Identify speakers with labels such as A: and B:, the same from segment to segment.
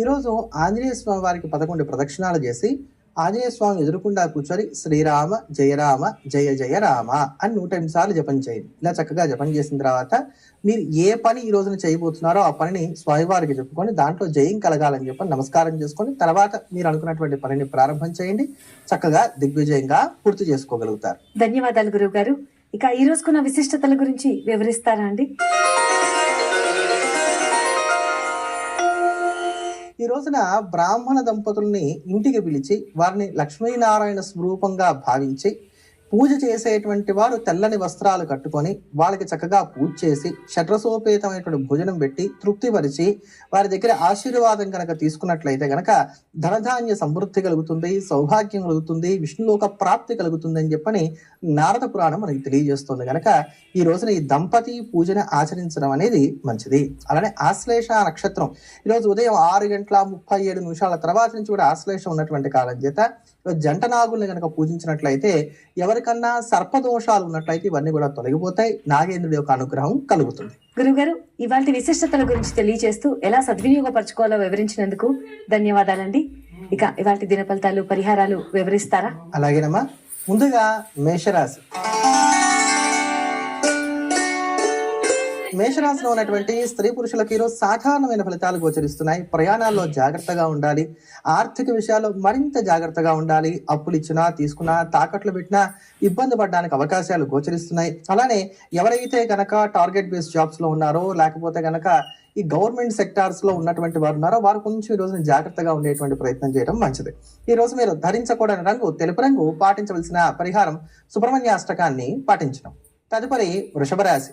A: ఈరోజు ఆంజనేయ స్వామి వారికి పదకొండు ప్రదక్షిణాలు చేసి ఆంజనేయ స్వామి ఎదురుకుండా కూర్చొని శ్రీరామ జయరామ జయ జయ రామ అని నూట ఎనిమిది సార్లు జపం చేయండి. ఇలా చక్కగా జపం చేసిన తర్వాత మీరు ఏ పని ఈ రోజున చేయబోతున్నారో ఆ పనిని స్వామివారికి చెప్పుకొని దాంట్లో జయం కలగాలని చెప్పి నమస్కారం చేసుకొని తర్వాత మీరు అనుకున్నటువంటి పనిని ప్రారంభం చేయండి. చక్కగా దిగ్విజయంగా పూర్తి చేసుకోగలుగుతారు.
B: ధన్యవాదాలు గురువు గారు ఇక ఈ రోజుకున్న విశిష్టతల గురించి వివరిస్తారా అండి?
A: ఈ రోజున బ్రాహ్మణ దంపతుల్ని ఇంటికి పిలిచి వారిని లక్ష్మీనారాయణ స్వరూపంగా భావించి పూజ చేసేటువంటి వారు తెల్లని వస్త్రాలు కట్టుకొని వాళ్ళకి చక్కగా పూజ చేసి షడ్రసోపేతమైనటువంటి భోజనం పెట్టి తృప్తిపరిచి వారి దగ్గర ఆశీర్వాదం కనుక తీసుకున్నట్లయితే గనక ధనధాన్య సమృద్ధి కలుగుతుంది సౌభాగ్యం కలుగుతుంది విష్ణులోక ప్రాప్తి కలుగుతుంది అని చెప్పని నారద పురాణం మనకి తెలియజేస్తుంది. గనక ఈ రోజున ఈ దంపతి పూజను ఆచరించడం అనేది మంచిది. అలానే ఆశ్లేష నక్షత్రం. ఈరోజు ఉదయం ఆరు గంటల ముప్పై ఏడు నిమిషాల తర్వాత నుంచి కూడా ఆశ్లేషం ఉన్నటువంటి కాలం చేత జంట నాగుల్ని కనుక పూజించినట్లయితే ఎవరికన్నా సర్పదోషాలు ఉన్నట్లయితే ఇవన్నీ కూడా తొలగిపోతాయి. నాగేంద్రుడి యొక్క అనుగ్రహం కలుగుతుంది.
B: గురువు గారు ఇవాళ విశిష్టతల గురించి తెలియజేస్తూ ఎలా సద్వినియోగపరచుకోవాలో వివరించినందుకు ధన్యవాదాలండి. ఇక ఇవాళ దిన ఫలితాలు పరిహారాలు వివరిస్తారా?
A: అలాగేనమ్మా. ముందుగా మేషరాశి. మేషరాశిలో ఉన్నటువంటి స్త్రీ పురుషులకు ఈరోజు సాధారణమైన ఫలితాలు గోచరిస్తున్నాయి. ప్రయాణాల్లో జాగ్రత్తగా ఉండాలి. ఆర్థిక విషయాల్లో మరింత జాగ్రత్తగా ఉండాలి. అప్పులు ఇచ్చినా తీసుకున్నా తాకట్లు పెట్టినా ఇబ్బంది పడడానికి అవకాశాలు గోచరిస్తున్నాయి. అలానే ఎవరైతే గనక టార్గెట్ బేస్డ్ జాబ్స్లో ఉన్నారో లేకపోతే గనక ఈ గవర్నమెంట్ సెక్టార్స్లో ఉన్నటువంటి వారు ఉన్నారో వారు కొంచెం ఈ రోజున జాగ్రత్తగా ఉండేటువంటి ప్రయత్నం చేయడం మంచిది. ఈ రోజు మీరు ధరించకూడని రంగు తెలుపు రంగు పాటించవలసిన పరిహారం సుబ్రహ్మణ్యాష్టకాన్ని పాటించడం. తదుపరి వృషభ రాశి.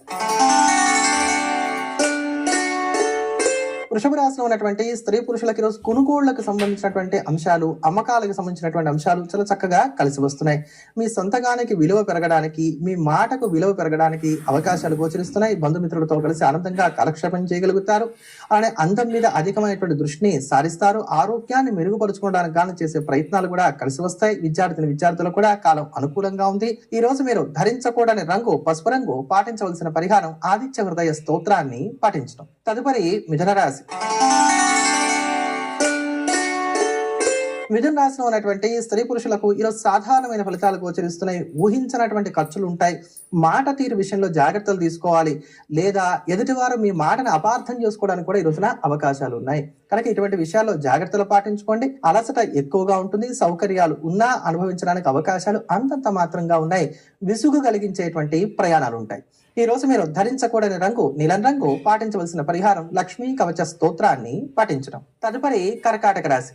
A: వృషభ రాశిలో ఉన్నటువంటి స్త్రీ పురుషులకి ఈరోజు కొనుగోళ్ళకు సంబంధించినటువంటి అంశాలు అమ్మకాలకు సంబంధించినటువంటి అంశాలు చాలా చక్కగా కలిసి వస్తున్నాయి. మీ సొంతగానికి విలువ పెరగడానికి మీ మాటకు విలువ పెరగడానికి అవకాశాలు గోచరిస్తున్నాయి. బంధుమిత్రులతో కలిసి ఆనందంగా కాలక్షేపం చేయగలుగుతారు. అలానే అందం మీద అధికమైనటువంటి దృష్టిని సారిస్తారు. ఆరోగ్యాన్ని మెరుగుపరుచుకోవడానికి గాను చేసే ప్రయత్నాలు కూడా కలిసి వస్తాయి. విద్యార్థిని విద్యార్థులకు కూడా కాలం అనుకూలంగా ఉంది. ఈ రోజు మీరు ధరించకూడని రంగు పసుపు రంగు పాటించవలసిన పరిహారం ఆదిత్య హృదయ స్తోత్రాన్ని పాటించడం తదుపరి మిథున రాశి. మిథున రాశిలో ఉన్నటువంటి స్త్రీ పురుషులకు ఈరోజు సాధారణమైన ఫలితాలు గోచరిస్తున్నాయి. ఊహించినటువంటి ఖర్చులు ఉంటాయి. మాట తీరు విషయంలో జాగ్రత్తలు తీసుకోవాలి. లేదా ఎదుటివారు మీ మాటను అపార్థం చేసుకోవడానికి కూడా ఈ రోజున అవకాశాలు ఉన్నాయి. కనుక ఇటువంటి విషయాల్లో జాగ్రత్తలు పాటించుకోండి. అలసట ఎక్కువగా ఉంటుంది. సౌకర్యాలు ఉన్నా అనుభవించడానికి అవకాశాలు అంతంత మాత్రంగా ఉన్నాయి. విసుగు కలిగించేటువంటి ప్రయాణాలు ఉంటాయి. ఈ రోజు మీరు ధరించకూడని రంగు నీలం రంగు పాటించవలసిన పరిహారం లక్ష్మీ కవచ స్తోత్రాన్ని పాటించడం తదుపరి కర్కాటక రాశి.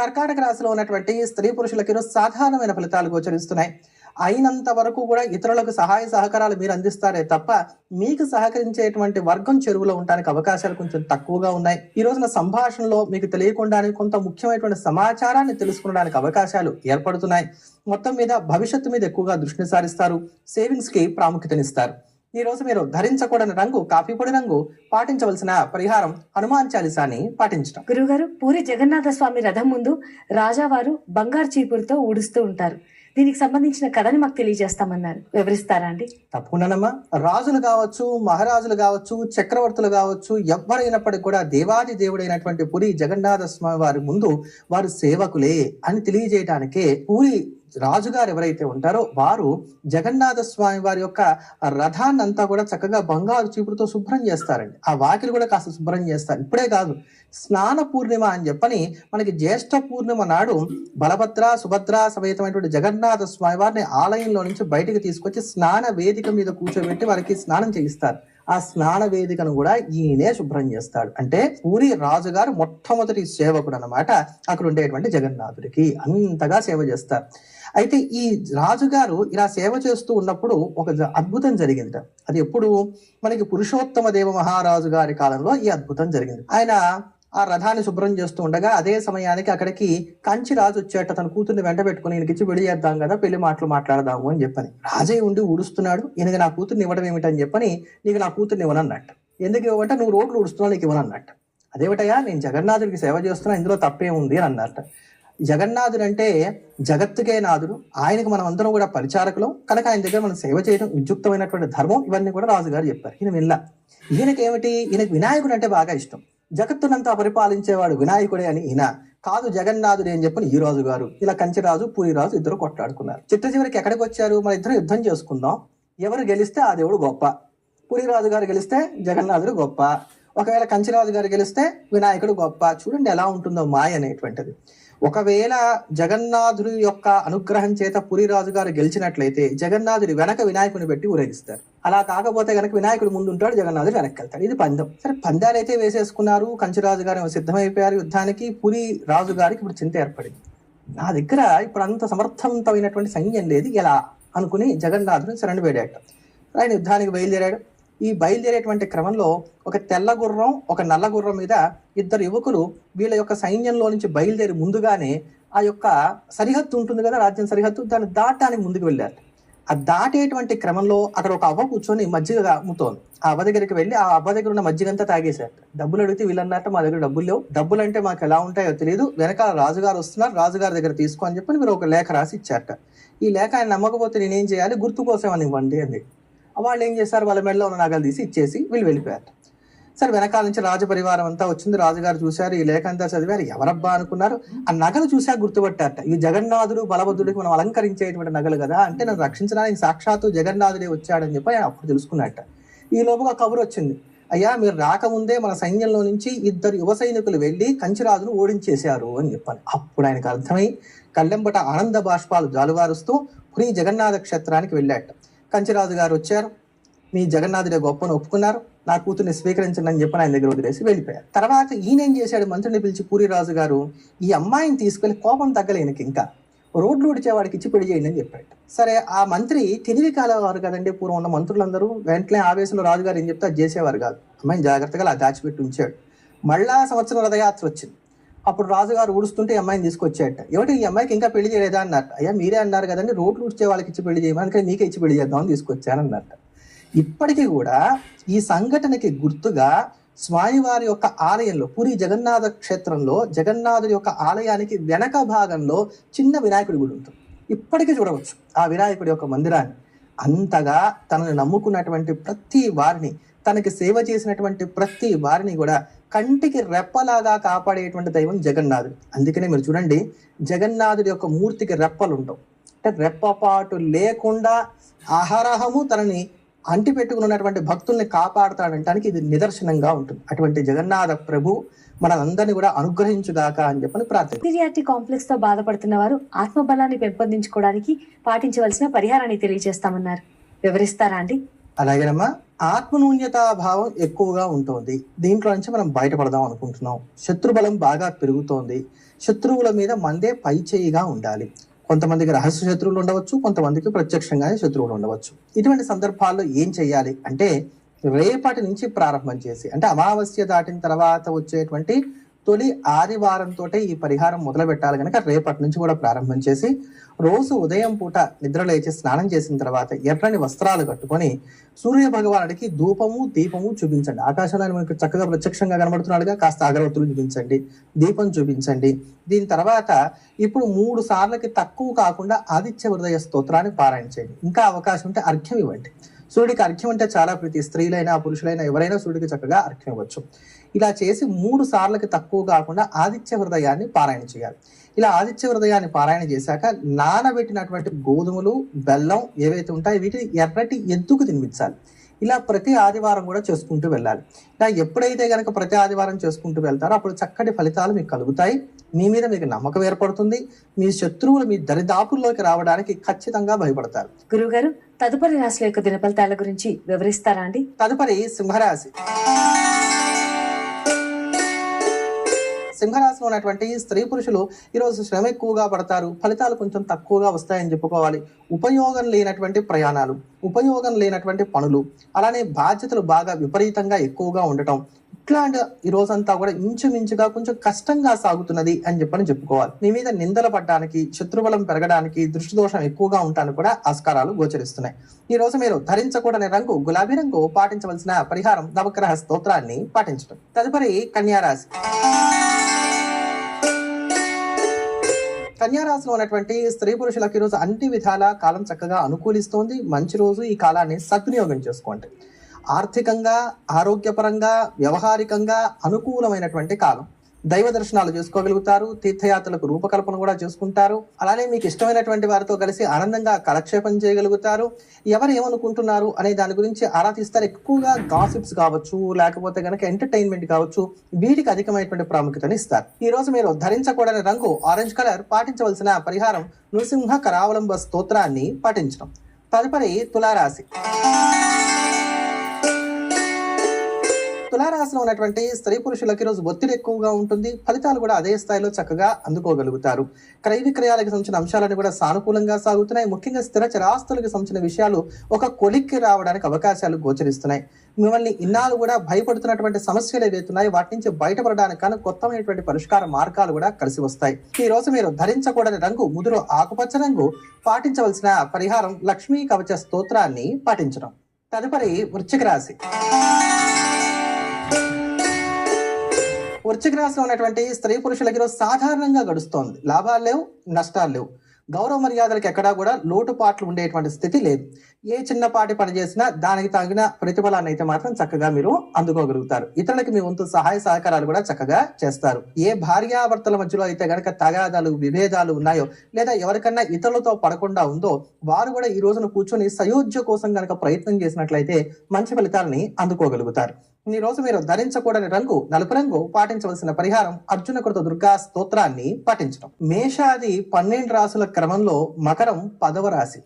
A: కర్కాటక రాశిలో ఉన్నటువంటి స్త్రీ పురుషులకి సాధారణమైన ఫలితాలు గోచరిస్తున్నాయి. అయినంత వరకు కూడా ఇతరులకు సహాయ సహకారాలు మీరు అందిస్తారే తప్ప మీకు సహకరించేటువంటి వర్గం చెరువులో ఉండడానికి అవకాశాలు కొంచెం తక్కువగా ఉన్నాయి. ఈ రోజున సంభాషణలో మీకు తెలియకుండానే కొంత ముఖ్యమైనటువంటి సమాచారాన్ని తెలుసుకోవడానికి అవకాశాలు ఏర్పడుతున్నాయి. మొత్తం మీద భవిష్యత్తు మీద ఎక్కువగా దృష్టిని సారిస్తారు. సేవింగ్స్కి ప్రాముఖ్యతనిస్తారు. ఈ రోజు మీరు ధరించకూడని రంగు కాఫీ పొడి రంగు పాటించవలసిన పరిహారం హనుమాన్ చాలీసాని పాటించడం
B: గురుగారు పూరి జగన్నాథ స్వామి రథం ముందు రాజావారు బంగారు చీపురుతో ఊడుస్తూ ఉంటారు. దీనికి సంబంధించిన కథని మాకు తెలియజేస్తామన్నారు. వివరిస్తారా అండి?
A: తప్పకుండానమ్మా. రాజులు కావచ్చు మహారాజులు కావచ్చు చక్రవర్తులు కావచ్చు ఎవరైనప్పటికీ కూడా దేవాది దేవుడైనటువంటి పురి జగన్నాథ స్వామి వారి ముందు వారు సేవకులే అని తెలియజేయటానికే పూరి రాజుగారు ఎవరైతే ఉంటారో వారు జగన్నాథ స్వామి వారి యొక్క రథాన్నంతా కూడా చక్కగా బంగారు చీపురుతో శుభ్రం చేస్తారండి. ఆ వాకిలు కూడా కాస్త శుభ్రం చేస్తారు. ఇప్పుడే కాదు స్నాన పూర్ణిమ అని చెప్పని మనకి జ్యేష్ఠ పూర్ణిమ నాడు బలభద్ర సుభద్ర సమేతమైనటువంటి జగన్నాథ స్వామి వారిని ఆలయంలో నుంచి బయటికి తీసుకొచ్చి స్నాన వేదిక మీద కూర్చోబెట్టి వారికి స్నానం చేయిస్తారు. ఆ స్నాన వేదికను కూడా ఈయనే శుభ్రం చేస్తాడు. అంటే పూరి రాజుగారు మొట్టమొదటి సేవకుడు అనమాట అక్కడ ఉండేటువంటి జగన్నాథుడికి అంతగా సేవ చేస్తారు. అయితే ఈ రాజుగారు ఇలా సేవ చేస్తూ ఉన్నప్పుడు ఒక అద్భుతం జరిగింది అది ఎప్పుడు? మనకి పురుషోత్తమ దేవ మహారాజు గారి కాలంలో ఈ అద్భుతం జరిగింది. ఆయన ఆ రథాన్ని శుభ్రం చేస్తూ ఉండగా అదే సమయానికి అక్కడికి కంచి రాజు వచ్చేట తన కూతుర్ని వెంట పెట్టుకుని ఈయనకిచ్చి పెళ్ళి చేద్దాం కదా పెళ్ళి మాటలు మాట్లాడదాము అని చెప్పని. రాజే ఉండి ఊడుస్తున్నాడు ఈయనకి నా కూతుర్ని ఇవ్వడం ఏమిటని చెప్పని నీకు నా కూతుర్ని ఇవ్వనన్నట్టు. ఎందుకు ఇవ్వమంటే నువ్వు రోడ్లు ఊడుస్తున్నావు నీకు ఇవ్వనన్నట్టు. అదేమిటయా నేను జగన్నాథుడికి సేవ చేస్తున్నా ఇందులో తప్పే ఉంది అని అన్నట్టు. జగన్నాథుడు అంటే జగత్తుకే నాథుడు ఆయనకు మనం అందరం కూడా పరిచారకులం కనుక ఆయన దగ్గర మనం సేవ చేయడం విద్యుక్తమైనటువంటి ధర్మం ఇవన్నీ కూడా రాజుగారు చెప్పారు. ఈయన వినలా. ఈయనకేమిటి? ఏమిటి వినాయకుడు అంటే బాగా ఇష్టం. జగత్తునంతా పరిపాలించేవాడు వినాయకుడే అని ఈయన. కాదు జగన్నాథుడు అని చెప్పని ఈ రాజు గారు. ఇలా కంచిరాజు పూరిరాజు ఇద్దరు కొట్లాడుకున్నారు. చిట్ట చివరికి ఎక్కడికి వచ్చారు? మన ఇద్దరు యుద్ధం చేసుకుందాం. ఎవరు గెలిస్తే ఆ దేవుడు గొప్ప. పూరిరాజు గారు గెలిస్తే జగన్నాథుడు గొప్ప. ఒకవేళ కంచిరాజు గారు గెలిస్తే వినాయకుడు గొప్ప. చూడండి ఎలా ఉంటుందో మాయ అనేటువంటిది. ఒకవేళ జగన్నాథుడి యొక్క అనుగ్రహం చేత పురిరాజు గారు గెలిచినట్లయితే జగన్నాథుడి వెనక వినాయకుని పెట్టి ఊరేగిస్తారు. అలా కాకపోతే గనక వినాయకుడు ముందు ఉంటాడు జగన్నాథుడు వెనక్కి వెళ్తాడు. ఇది పందెం. సరే పందాలు అయితే వేసేసుకున్నారు కంచిరాజు గారు సిద్ధమైపోయారు. యుద్ధానికి పురి రాజు గారికి ఇప్పుడు చింత ఏర్పడింది. నా దగ్గర ఇప్పుడు అంత సమర్థవంతమైనటువంటి సైన్యం లేదు. ఎలా అనుకుని జగన్నాథుని శరణు వేడాడు ఆయన యుద్ధానికి బయలుదేరాడు. ఈ బయలుదేరేటువంటి క్రమంలో ఒక తెల్ల గుర్రం ఒక నల్ల గుర్రం మీద ఇద్దరు యువకులు వీళ్ళ యొక్క సైన్యంలో నుంచి బయలుదేరి ముందుగానే ఆ యొక్క సరిహద్దు ఉంటుంది కదా రాజ్యం సరిహద్దు దాన్ని దాటానికి ముందుకు వెళ్ళారు. ఆ దాటేటువంటి క్రమంలో అక్కడ ఒక అవ్వ కూర్చొని మజ్జిగ అమ్ముతోంది. ఆ అవ్వ దగ్గరికి వెళ్ళి ఆ అవ్వ దగ్గర ఉన్న మజ్జిగంతా తాగేశారు డబ్బులు అడిగితే వీళ్ళన్నట్టు మా దగ్గర డబ్బులు లేవు. డబ్బులు అంటే మాకు ఎలా ఉంటాయో తెలియదు వెనకాల రాజుగారు వస్తున్నారు. రాజుగారి దగ్గర తీసుకో అని చెప్పి మీరు ఒక లేఖ రాసి ఇచ్చారట ఈ లేఖ ఆయన నమ్మకపోతే నేనేం చేయాలి? గుర్తు కోసం అని ఇవ్వండి అని వాళ్ళు ఏం చేశారు? వాళ్ళ మెడలో ఉన్న నగలు తీసి ఇచ్చేసి వీళ్ళు వెళ్ళిపోయారు సరే వెనకాల నుంచి రాజపరివారం అంతా వచ్చింది. రాజుగారు చూశారు ఈ లేఖ అంతా చదివారు. ఎవరబ్బా అనుకున్నారు? ఆ నగలు చూశాక గుర్తుపట్టారట. ఈ జగన్నాథుడు బలభద్రుడికి మనం అలంకరించేటువంటి నగలు కదా అంటే నన్ను రక్షించడానికి సాక్షాత్తు జగన్నాథుడే వచ్చాడని చెప్పి ఆయన అప్పుడు తెలుసుకున్నట్ట ఈ లోపుగా కబురు వచ్చింది. అయ్యా మీరు రాకముందే మన సైన్యంలో నుంచి ఇద్దరు యువ సైనికులు వెళ్ళి కంచిరాజును ఓడించేశారు అని చెప్పాలి. అప్పుడు ఆయనకు అర్థమై కళ్ళెంబట ఆనంద బాష్పాలు జాలువారుస్తూ పురి జగన్నాథ క్షేత్రానికి వెళ్ళాట కంచిరాజు గారు వచ్చారు. మీ జగన్నాథుడే గొప్పను ఒప్పుకున్నారు. నా కూతుర్ని స్వీకరించండి అని చెప్పి ఆయన దగ్గర వదిలేసి వెళ్ళిపోయారు తర్వాత ఈయన ఏం చేశాడు? మంత్రిని పిలిచి పూరిరాజు గారు ఈ అమ్మాయిని తీసుకెళ్ళి కోపం తగ్గలేనికి ఇంకా. రోడ్లు ఉడిచేవాడికి ఇచ్చి పెళ్ళి చేయండి అని చెప్పాడు. సరే ఆ మంత్రి తెలివి కాలేవారు కదండి పూర్వం ఉన్న మంత్రులందరూ. వెంటనే ఆవేశంలో రాజుగారు ఏం చెప్తే అది చేసేవారు కాదు. అమ్మాయిని జాగ్రత్తగా అలా దాచిపెట్టి ఉంచాడు. మళ్ళా సంవత్సరం రథయాత్ర వచ్చింది. అప్పుడు రాజుగారు ఊడుస్తుంటే ఈ అమ్మాయిని తీసుకొచ్చాట. ఏమిటి ఈ అమ్మాయికి ఇంకా పెళ్ళి చేయలేదా అన్నారు. అయ్యా మీరే అన్నారు కదండి రోడ్లు ఉడిచే వాళ్ళకి ఇచ్చి పెళ్ళి చేయమని కానీ మీకే ఇచ్చి పెళ్ళి చేద్దామని తీసుకొచ్చాను అన్నట్ట ఇప్పటికీ కూడా ఈ సంఘటనకి గుర్తుగా స్వామివారి యొక్క ఆలయంలో పూరి జగన్నాథ క్షేత్రంలో జగన్నాథుడి యొక్క ఆలయానికి వెనక భాగంలో చిన్న వినాయకుడి గుడి ఉంటుంది. ఇప్పటికీ చూడవచ్చు ఆ వినాయకుడి యొక్క మందిరాన్ని. అంతగా తనను నమ్ముకున్నటువంటి ప్రతి వారిని తనకి సేవ చేసినటువంటి ప్రతి వారిని కూడా కంటికి రెప్పలాగా కాపాడేటువంటి దైవం జగన్నాథుడు. అందుకనే మీరు చూడండి జగన్నాథుడి యొక్క మూర్తికి రెప్పలు ఉండవు. అంటే రెప్పపాటు లేకుండా అహరహము తనని అంటి పెట్టుకున్నటువంటి భక్తుల్ని కాపాడుతాడంటానికి ఇది నిదర్శనంగా ఉంటుంది. అటువంటి జగన్నాథ ప్రభు మనందరినీ కూడా అనుగ్రహించుగాక అని చెప్పని ప్రార్థన.
B: కాంప్లెక్స్తో బాధపడుతున్న వారు ఆత్మబలాన్ని పెంపొందించుకోవడానికి పాటించవలసిన పరిహారాన్ని తెలియజేస్తామన్నారు. వివరిస్తారా అండి?
A: అలాగేనమ్మా ఆత్మనూన్యతా భావం ఎక్కువగా ఉంటుంది. దీంట్లో నుంచి మనం బయటపడదాం అనుకుంటున్నాం. శత్రుబలం బాగా పెరుగుతోంది. శత్రువుల మీద మందే పై చేయిగా ఉండాలి. కొంతమందికి రహస్య శత్రువులు ఉండవచ్చు కొంతమందికి ప్రత్యక్షంగానే శత్రువులు ఉండవచ్చు. ఇటువంటి సందర్భాల్లో ఏం చేయాలి అంటే రేపటి నుంచి ప్రారంభం చేసి అంటే అమావాస్య దాటిన తర్వాత వచ్చేటువంటి తొలి ఆదివారంతో ఈ పరిహారం మొదలు పెట్టాలి కనుక రేపటి నుంచి కూడా ప్రారంభం చేసి రోజు ఉదయం పూట నిద్ర లేచి స్నానం చేసిన తర్వాత ఎర్రని వస్త్రాలు కట్టుకొని సూర్య భగవానుడికి ధూపము దీపము చూపించండి. ఆకాశంలో మనకు చక్కగా ప్రత్యక్షంగా కనబడుతున్నాడుగా కాస్త అగరవత్తులు చూపించండి దీపం చూపించండి. దీని తర్వాత ఇప్పుడు మూడు సార్లకి తక్కువ కాకుండా ఆదిత్య హృదయ స్తోత్రాన్ని పారాయణ చేయండి. ఇంకా అవకాశం ఉంటే అర్ఘ్యం ఇవ్వండి. సూర్యుడికి అర్ఘ్యం అంటే చాలా ప్రీతి. స్త్రీలైనా పురుషులైనా ఎవరైనా సూర్యుడికి చక్కగా అర్ఘ్యం ఇవ్వచ్చు. ఇలా చేసి మూడు సార్లకి తక్కువ కాకుండా ఆదిత్య హృదయాన్ని పారాయణ చేయాలి. ఇలా ఆదిత్య హృదయాన్ని పారాయణ చేశాక నానబెట్టినటువంటి గోధుమలు బెల్లం ఏవైతే ఉంటాయో వీటిని ఎర్రటి ఎద్దుకు తినిపించాలి. ఇలా ప్రతి ఆదివారం కూడా చేసుకుంటూ వెళ్ళాలి. ఇలా ఎప్పుడైతే గనక ప్రతి ఆదివారం చేసుకుంటూ వెళ్తారో అప్పుడు చక్కటి ఫలితాలు మీకు కలుగుతాయి. మీ మీద మీకు నమ్మకం ఏర్పడుతుంది. మీ శత్రువులు మీ దరిదాపుల్లోకి రావడానికి ఖచ్చితంగా భయపడతారు.
B: గురుగారు తదుపరి రాశుల యొక్క దినఫలితాల గురించి వివరిస్తారా అండి?
A: తదుపరి సింహరాశి. సింహరాశిలో ఉన్నటువంటి స్త్రీ పురుషులు ఈరోజు శ్రమ ఎక్కువగా పడతారు. ఫలితాలు కొంచెం తక్కువగా వస్తాయని చెప్పుకోవాలి. ఉపయోగం లేనటువంటి ప్రయాణాలు ఉపయోగం లేనటువంటి పనులు అలానే బాధ్యతలు బాగా విపరీతంగా ఎక్కువగా ఉండటం ఇట్లాంటి ఈ రోజంతా కూడా ఇంచుమించుగా కొంచెం కష్టంగా సాగుతున్నది అని చెప్పని చెప్పుకోవాలి. మీ మీద నిందల పడడానికి శత్రుబలం పెరగడానికి దృష్టి దోషం ఎక్కువగా ఉండటానికి కూడా ఆస్కారాలు గోచరిస్తున్నాయి. ఈ రోజు మీరు ధరించకూడని రంగు గులాబీ రంగు పాటించవలసిన పరిహారం నవగ్రహ స్తోత్రాన్ని పాటించడం తదుపరి కన్యారాశి కన్యారాశిలో ఉన్నటువంటి స్త్రీ పురుషులకు ఈరోజు అన్ని విధాల కాలం చక్కగా అనుకూలిస్తోంది. మంచి రోజు ఈ కాలాన్ని సద్వినియోగం చేసుకోండి. ఆర్థికంగా ఆరోగ్యపరంగా వ్యవహారికంగా అనుకూలమైనటువంటి కాలం. దైవ దర్శనాలు చేసుకోగలుగుతారు తీర్థయాత్రలకు రూపకల్పన కూడా చేసుకుంటారు. అలానే మీకు ఇష్టమైనటువంటి వారితో కలిసి ఆనందంగా కాలక్షేపం చేయగలుగుతారు. ఎవరు ఏమనుకుంటున్నారు అనే దాని గురించి ఆరా తీస్తారు ఎక్కువగా గాసిప్స్ కావచ్చు లేకపోతే గనక ఎంటర్టైన్మెంట్ కావచ్చు వీటికి అధికమైనటువంటి ప్రాముఖ్యతను ఇస్తారు. ఈ రోజు మీరు ధరించకూడని రంగు ఆరెంజ్ కలర్ పాటించవలసిన పరిహారం నృసింహ కరావలంబ స్తోత్రాన్ని పాటించడం. తదుపరి తులారాశి. తులారాశిలో ఉన్నటువంటి స్త్రీ పురుషులకి ఈరోజు ఒత్తిడి ఎక్కువగా ఉంటుంది. ఫలితాలు కూడా అదే స్థాయిలో చక్కగా అందుకోగలుగుతారు. క్రయ విక్రయాలకు సంబంధించిన అంశాలను కూడా సానుకూలంగా సాగుతున్నాయి. ముఖ్యంగా స్థిర చరాస్తులకు సంబంధించిన విషయాలు ఒక కొలిక్కి రావడానికి అవకాశాలు గోచరిస్తున్నాయి. మిమ్మల్ని ఇన్నాళ్ళు కూడా భయపడుతున్నటువంటి సమస్యలు ఏవైతున్నాయి వాటి నుంచి బయటపడడానికి కానీ కొత్తమైనటువంటి పరిష్కార మార్గాలు కూడా కలిసి వస్తాయి. ఈ రోజు మీరు ధరించకూడని రంగు ముదురు ఆకుపచ్చ రంగు పాటించవలసిన పరిహారం లక్ష్మీ కవచ స్తోత్రాన్ని పాటించడం. తదుపరి వృశ్చిక రాశి. వృశ్చిక రాశిలో ఉన్నటువంటి స్త్రీ పురుషులకి సాధారణంగా గడుస్తోంది. లాభాలు లేవు నష్టాలు లేవు. గౌరవ మర్యాదలకు ఎక్కడా కూడా లోటుపాట్లు ఉండేటువంటి స్థితి లేదు. ఏ చిన్నపాటి పని చేసినా దానికి తగిన ప్రతిఫలాన్ని అయితే మాత్రం చక్కగా మీరు అందుకోగలుగుతారు. ఇతరులకి మీ వంతు సహాయ సహకారాలు కూడా చక్కగా చేస్తారు. ఏ భార్యాభర్తల మధ్యలో అయితే గనక తగాదాలు విభేదాలు ఉన్నాయో లేదా ఎవరికన్నా ఇతరులతో పడకుండా ఉందో వారు కూడా ఈ రోజున కూర్చొని సయోధ్య కోసం గనక ప్రయత్నం చేసినట్లయితే మంచి ఫలితాలని అందుకోగలుగుతారు. ఈ రోజు మీరు ధరించకూడని రంగు నలుపు రంగు పాటించవలసిన పరిహారం అర్జున కృత దుర్గా స్తోత్రాన్ని పాటించడం మేషాది పన్నెండు రాసుల క్రమంలో మకరం పదవ రాశి.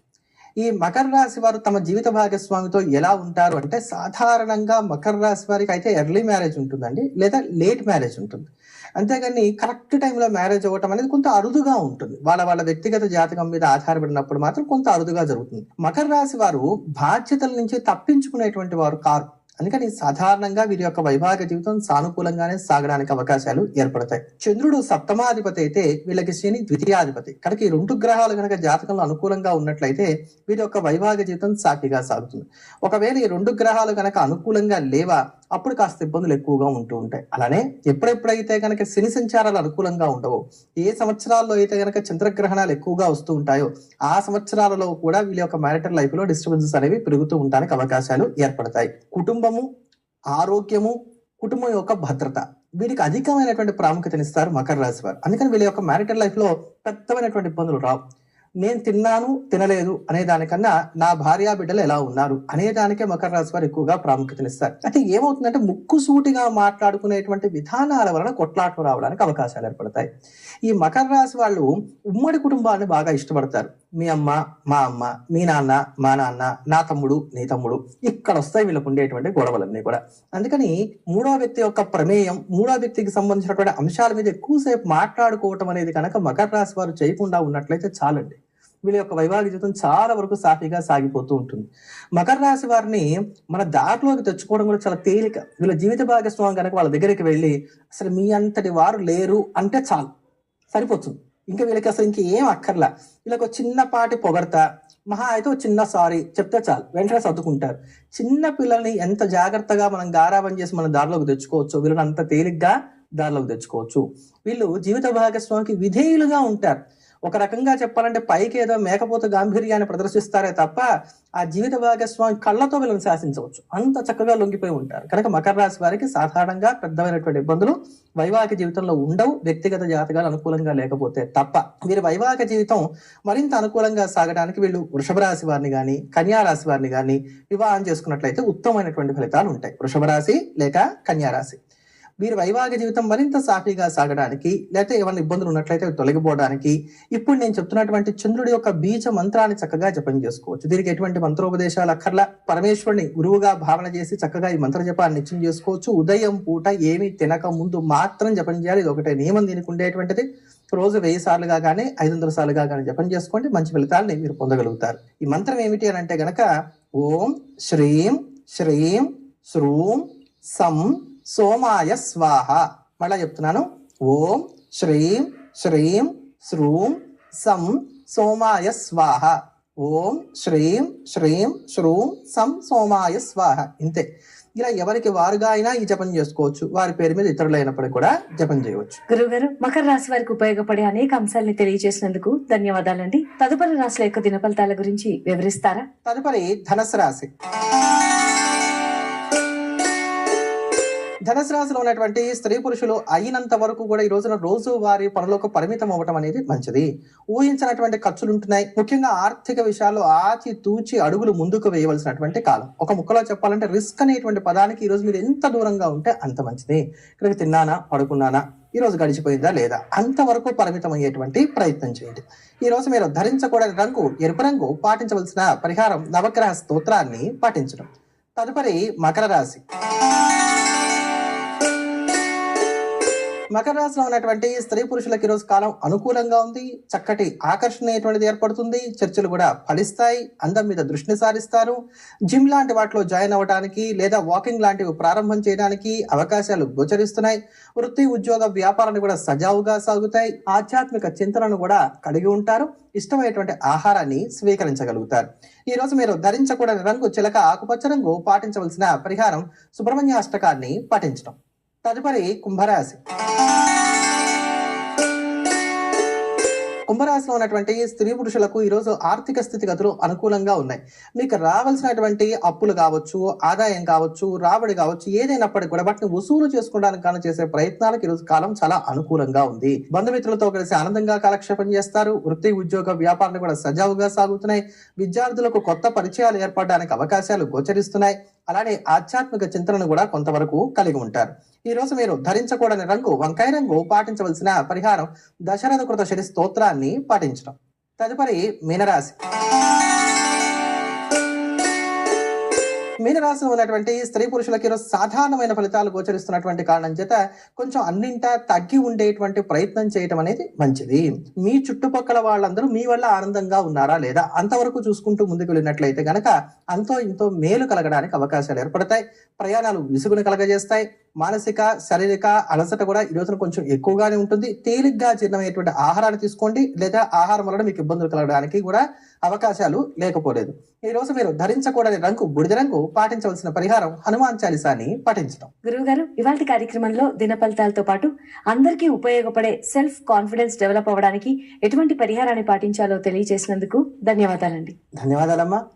A: ఈ మకర రాశి వారు తమ జీవిత భాగస్వామితో ఎలా ఉంటారు అంటే సాధారణంగా మకర రాశి వారికి అయితే ఎర్లీ మ్యారేజ్ ఉంటుందండి లేదా లేట్ మ్యారేజ్ ఉంటుంది. అంతేగాని కరెక్ట్ టైంలో మ్యారేజ్ అవ్వటం అనేది కొంత అరుదుగా ఉంటుంది. వాళ్ళ వాళ్ళ వ్యక్తిగత జాతకం మీద ఆధారపడినప్పుడు మాత్రం కొంత అరుదుగా జరుగుతుంది. మకర రాశి వారు బాధ్యతల నుంచి తప్పించుకునేటువంటి వారు కారు. అందుకని సాధారణంగా వీరి యొక్క వైవాహిక జీవితం సానుకూలంగానే సాగడానికి అవకాశాలు ఏర్పడతాయి. చంద్రుడు సప్తమాధిపతి అయితే వీళ్ళకి శని ద్వితీయాధిపతి. కనుక ఈ రెండు గ్రహాలు కనుక జాతకంలో అనుకూలంగా ఉన్నట్లయితే వీరి యొక్క వైవాహిక జీవితం సాఫీగా సాగుతుంది. ఒకవేళ ఈ రెండు గ్రహాలు కనుక అనుకూలంగా లేవా అప్పుడు కాస్త ఇబ్బందులు ఎక్కువగా ఉంటూ ఉంటాయి. అలానే ఎప్పుడెప్పుడైతే కనుక శని సంచారాలు అనుకూలంగా ఉండవో ఏ సంవత్సరాల్లో అయితే కనుక చంద్రగ్రహణాలు ఎక్కువగా వస్తూ ఉంటాయో ఆ సంవత్సరాలలో కూడా వీళ్ళ యొక్క మ్యారిటల్ లైఫ్లో డిస్టర్బెన్సెస్ అనేవి పెరుగుతూ ఉండడానికి అవకాశాలు ఏర్పడతాయి. కుటుంబము ఆరోగ్యము కుటుంబం యొక్క భద్రత వీరికి అధికమైనటువంటి ప్రాముఖ్యతనిస్తారు మకర రాశి వారు. అందుకని వీళ్ళ యొక్క మ్యారిటల్ లైఫ్లో పెద్దమైనటువంటి ఇబ్బందులు రావు. నేను తిన్నాను తినలేదు అనే దానికన్నా నా భార్య బిడ్డలు ఎలా ఉన్నారు? అనే దానికే మకర రాశి వారు ఎక్కువగా ప్రాముఖ్యతనిస్తారు అయితే ఏమవుతుందంటే ముక్కుసూటిగా మాట్లాడుకునేటువంటి విధానాల వలన కొట్లాటలు రావడానికి అవకాశాలు ఏర్పడతాయి. ఈ మకర రాశి వాళ్ళు ఉమ్మడి కుటుంబాన్ని బాగా ఇష్టపడతారు. మీ అమ్మ మా అమ్మ మీ నాన్న మా నాన్న నా తమ్ముడు నీ తమ్ముడు ఇక్కడ వస్తాయి వీళ్ళకు ఉండేటువంటి గొడవలన్నీ కూడా. అందుకని మూడో వ్యక్తి యొక్క ప్రమేయం మూడో వ్యక్తికి సంబంధించినటువంటి అంశాల మీద ఎక్కువసేపు మాట్లాడుకోవటం అనేది కనుక మకర రాశి వారు చేయకుండా ఉన్నట్లయితే చాలండి. వీళ్ళ యొక్క వైవాహిక జీవితం చాలా వరకు సాఫీగా సాగిపోతూ ఉంటుంది. మకర రాశి వారిని మన దారిలోకి తెచ్చుకోవడం కూడా చాలా తేలిక. వీళ్ళ జీవిత భాగస్వామి కనుక వాళ్ళ దగ్గరికి వెళ్ళి అసలు మీ అంతటి వారు లేరు అంటే చాలు. సరిపోతుంది. ఇంకా వీళ్ళకి అసలు ఇంకేం అక్కర్లా. వీళ్ళకి ఒక చిన్నపాటి పొగడత మహా అయితే ఒక చిన్న సారీ చెప్తే చాలు. వెంటనే సర్దుకుంటారు. చిన్న పిల్లల్ని ఎంత జాగ్రత్తగా మనం గారాబం చేసి మన దారిలోకి తెచ్చుకోవచ్చు? వీళ్ళని అంత తేలిగ్గా దారిలోకి తెచ్చుకోవచ్చు. వీళ్ళు జీవిత భాగస్వామికి విధేయులుగా ఉంటారు. ఒక రకంగా చెప్పాలంటే పైకి ఏదో మేకపోత గాంభీర్యాన్ని ప్రదర్శిస్తారే తప్ప ఆ జీవిత భాగస్వామి కళ్ళతో వీళ్ళని శాసించవచ్చు. అంత చక్కగా లొంగిపోయి ఉంటారు. కనుక మకర రాశి వారికి సాధారణంగా పెద్దమైనటువంటి ఇబ్బందులు వైవాహిక జీవితంలో ఉండవు. వ్యక్తిగత జాతకాలు అనుకూలంగా లేకపోతే తప్ప. వీరి వైవాహిక జీవితం మరింత అనుకూలంగా సాగడానికి వీళ్ళు వృషభ రాశి వారిని కానీ కన్యా రాశి వారిని కానీ వివాహం చేసుకున్నట్లయితే ఉత్తమమైనటువంటి ఫలితాలు ఉంటాయి. వృషభ రాశి లేక కన్యా రాశి. వీరి వైవాహిక జీవితం మరింత సాఫీగా సాగడానికి లేకపోతే ఏమైనా ఇబ్బందులు ఉన్నట్లయితే తొలగిపోవడానికి ఇప్పుడు నేను చెప్తున్నటువంటి చంద్రుడి యొక్క బీజ మంత్రాన్ని చక్కగా జపం చేసుకోవచ్చు. దీనికి ఎటువంటి మంత్రోపదేశాలు అక్కర్లా? పరమేశ్వరుని గురువుగా భావన చేసి చక్కగా ఈ మంత్ర జపాన్ని నిత్యం చేసుకోవచ్చు. ఉదయం పూట ఏమి తినక ముందు మాత్రం జపం చేయాలి. ఇది ఒకటే నియమం. దీనికి ఉండేటువంటిది. రోజు వెయ్యి సార్లుగా కానీ ఐదు వందల సార్లుగా కానీ జపం చేసుకోండి. మంచి ఫలితాలని మీరు పొందగలుగుతారు. ఈ మంత్రం ఏమిటి అని అంటే గనక ఓం శ్రీం శ్రీం శ్రూం సం సోమాయ స్వాహ. మళ్ళా చెప్తున్నాను. ఓం శ్రీం శ్రీం శ్రూం సం సోమాయ స్వాహ. ఓం శ్రీం శ్రీం శ్రూం సం సోమాయ స్వాహ. ఇంతే. ఇలా ఎవరికి వారుగా అయినా ఈ జపం చేసుకోవచ్చు. వారి పేరు మీద ఇతరులైనప్పటికీ కూడా జపం చేయవచ్చు.
B: గురువు గారు మకర రాశి వారికి ఉపయోగపడే అనేక అంశాలని తెలియజేసినందుకు ధన్యవాదాలండి. తదుపరి రాశుల యొక్క దినఫలితాల గురించి వివరిస్తారా?
A: తదుపరి ధనస్సు రాశి. ధనుసు రాశిలో ఉన్నటువంటి స్త్రీ పురుషులు అయినంత వరకు కూడా ఈ రోజున రోజు వారి పనులకు పరిమితం అవ్వటం అనేది మంచిది. ఊహించినటువంటి ఖర్చులు ఉంటున్నాయి. ముఖ్యంగా ఆర్థిక విషయాల్లో ఆచి తూచి అడుగులు ముందుకు వేయవలసినటువంటి కాలం. ఒక ముక్కలో చెప్పాలంటే రిస్క్ అనేటువంటి పదానికి ఈ రోజు మీరు ఎంత దూరంగా ఉంటే అంత మంచిది. ఇక్కడికి తిన్నానా? పడుకున్నానా? ఈ రోజు గడిచిపోయిందా లేదా? అంతవరకు పరిమితం అయ్యేటువంటి ప్రయత్నం చేయండి. ఈ రోజు మీరు ధరించకూడని రంగు ఎరుపు రంగు పాటించవలసిన పరిహారం నవగ్రహ స్తోత్రాన్ని పాటించడం. తదుపరి మకర రాశి. మకర రాశిలో ఉన్నటువంటి స్త్రీ పురుషులకు ఈరోజు రోజు కాలం అనుకూలంగా ఉంది. చక్కటి ఆకర్షణటువంటిది ఏర్పడుతుంది. చర్చలు కూడా ఫలిస్తాయి. అందం మీద దృష్టిని సారిస్తారు. జిమ్ లాంటి వాటిలో జాయిన్ అవ్వడానికి లేదా వాకింగ్ లాంటివి ప్రారంభం చేయడానికి అవకాశాలు గోచరిస్తున్నాయి. వృత్తి ఉద్యోగ వ్యాపారాలు కూడా సజావుగా సాగుతాయి. ఆధ్యాత్మిక చింతనను కూడా కలిగి ఉంటారు. ఇష్టమైనటువంటి ఆహారాన్ని స్వీకరించగలుగుతారు. ఈ రోజు మీరు ధరించకూడని రంగు చిలక ఆకుపచ్చ రంగు పాటించవలసిన పరిహారం సుబ్రహ్మణ్య అష్టకాన్ని పాటించడం తదుపరి కుంభరాశి. కుంభరాశిలో ఉన్నటువంటి స్త్రీ పురుషులకు ఈరోజు ఆర్థిక స్థితిగతులు అనుకూలంగా ఉన్నాయి. మీకు రావాల్సినటువంటి అప్పులు కావచ్చు ఆదాయం కావచ్చు రాబడి కావచ్చు ఏదైనప్పటికీ కూడా వాటిని వసూలు చేసుకోవడానికి కానీ చేసే ప్రయత్నాలకు ఈరోజు కాలం చాలా అనుకూలంగా ఉంది. బంధుమిత్రులతో కలిసి ఆనందంగా కాలక్షేపం చేస్తారు. వృత్తి ఉద్యోగ వ్యాపారాలు కూడా సజావుగా సాగుతున్నాయి. విద్యార్థులకు కొత్త పరిచయాలు ఏర్పడడానికి అవకాశాలు గోచరిస్తున్నాయి. అలానే ఆధ్యాత్మిక చింతనను కూడా కొంతవరకు కలిగి ఉంటారు. ఈ రోజు మీరు ధరించకూడని రంగు వంకాయ రంగు పాటించవలసిన పరిహారం దశరథ కృత శని స్తోత్రాన్ని పాటించడం. తదుపరి మీనరాశి. మీనరాశి ఉన్నటువంటి స్త్రీ పురుషులకి సాధారణమైన ఫలితాలు గోచరిస్తున్నటువంటి కారణం చేత కొంచెం అన్నింటా తగ్గి ఉండేటువంటి ప్రయత్నం చేయటం అనేది మంచిది. మీ చుట్టుపక్కల వాళ్ళందరూ మీ వల్ల ఆనందంగా ఉన్నారా లేదా? అంతవరకు చూసుకుంటూ ముందుకు వెళ్ళినట్లయితే గనక అంతో ఇంతో మేలు కలగడానికి అవకాశాలు ఏర్పడతాయి. ప్రయాణాలు విసుగును కలగజేస్తాయి. మానసిక శారీరక అలసట కూడా ఈ రోజున కొంచెం ఎక్కువగానే ఉంటుంది. తేలిగ్గా జీర్ణమైనటువంటి ఆహారాన్ని తీసుకోండి. లేదా ఆహారం వలన మీకు ఇబ్బందులు కలగడానికి కూడా అవకాశాలు లేకపోలేదు. ఈ రోజు మీరు ధరించకూడని రంగు బుడిద రంగు పాటించవలసిన పరిహారం హనుమాన్ చాలీసాని పాటించడం
B: గురువు గారు ఇవాళ కార్యక్రమంలో దిన ఫలితాలతో పాటు అందరికీ ఉపయోగపడే సెల్ఫ్ కాన్ఫిడెన్స్ డెవలప్ అవ్వడానికి ఎటువంటి పరిహారాన్ని పాటించాలో తెలియజేసినందుకు ధన్యవాదాలండి.
A: ధన్యవాదాలమ్మా.